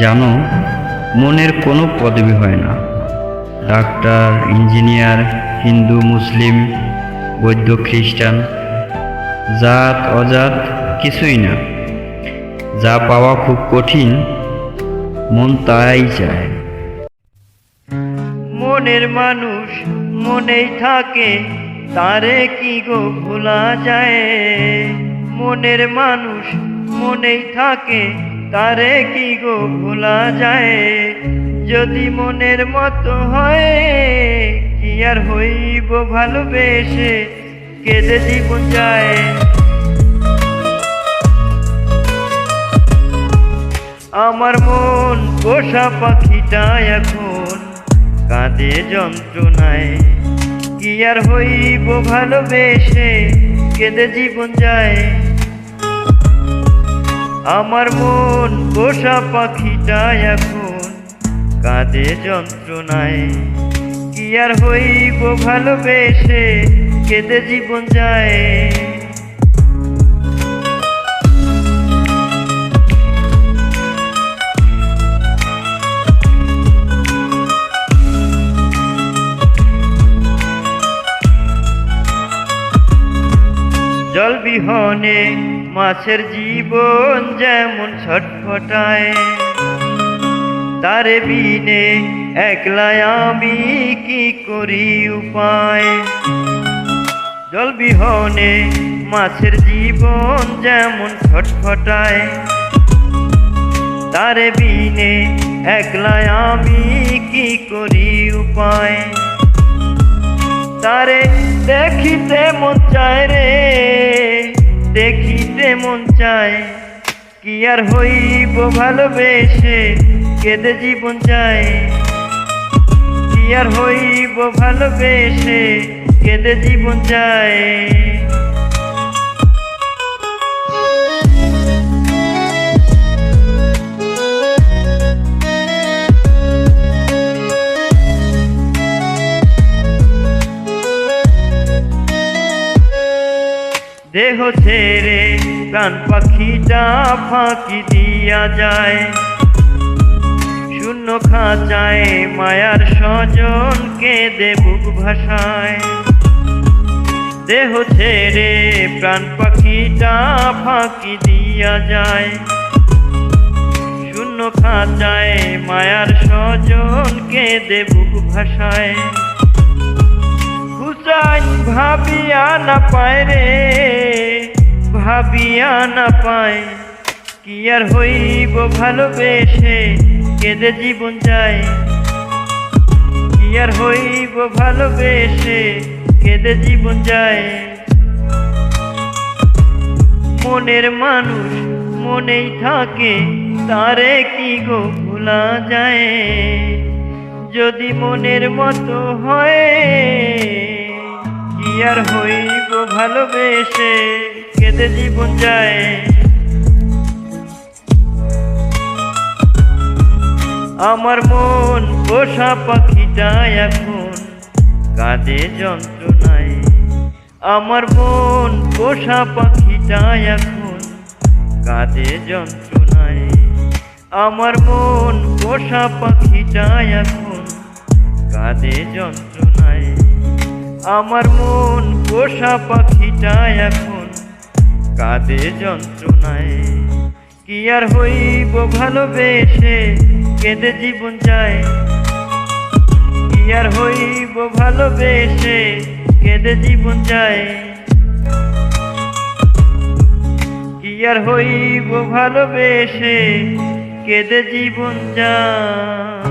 জানো, মনের কোনো পদবি হয় না। ডাক্তার, ইঞ্জিনিয়ার, হিন্দু, মুসলিম, বৌদ্ধ, খ্রিস্টান, জাত, অজাত কিছুই না। যা পাওয়া খুব কঠিন, মন তাই চায়। মনের মানুষ মনেই থাকে, তারে কি গো ভোলা যায়? মনের মানুষ মনেই থাকে তারে কি গো ভোলা যায়? যদি মনের মতো হয়, কি আর হইব ভালোবেসে? কেঁদে জীবন যায়। আমার মন পোষা পাখিটা এখন কাঁদে যন্ত্রণায়। কি আর হইব ভালোবেসে? কেঁদে জীবন যায়। আমার মন পোষা পাখিটা এখন কাঁদে যন্ত্রণায়। কি আর হইব ভালোবেসে কেঁদে জীবন যায়। জল বিহনে মাছের জীবন যেমন ছটফটায়, তারে বিনে একলাই আমি কি করি উপায়? জল বিহনে মাছের জীবন যেমন ছটফটায়, তারে বিনে একলাই আমি কি করি উপায়? তারে দেখিতে মন চায় রে, দেখিতে মন চায়, কি আর হইব ভালোবেসে, কেঁদে জীবন চায়। কি আর হইব ভালোবেসে, কেঁদে জীবন যায় দেহ ছেড়ে প্রাণ পাখিটা ফাঁকি দিয়া যায়। শূন্য খাঁচায় মায়ার স্বজন কেঁদে বুক ভাষায় দেহ ছেড়ে প্রাণ পাখিটা ফাঁকি দিয়া যায়। শূন্য খাঁচায় মায়ার স্বজন কেঁদে বুক ভাষায় হুসাইন ভাবিয়া না পায় রে। ভাবিয়া না পায়। কি আর হইব ভালোবেসে? কেঁদে জীবন যায়। কি আর হইব ভালোবেসে? কেঁদে জীবন যায়। মনের মানুষ মনেই থাকে, তারে কি গো ভোলা যায়? যদি মনের মতো হয়, কি আর হইব ভালোবেসে? কেঁদে জীবন যায়। আমার মন পোষা পাখিটা এখন কাঁদে যন্ত্রণায়। আমার মন পোষা পাখিটা এখন কাঁদে যন্ত্রণায়। আমার মন পোষা পাখিটা এখন কাঁদে যন্ত্রণায়। আমার মন পোষা পাখিটা এখন কাঁদে যন্ত্রণায়। কি আর হইব ভালোবেসে? কেঁদে জীবন যায়। কি আর হইব ভালোবেসে? কেঁদে জীবন যায়। কি আর হইব ভালোবেসে? কেঁদে জীবন যায়।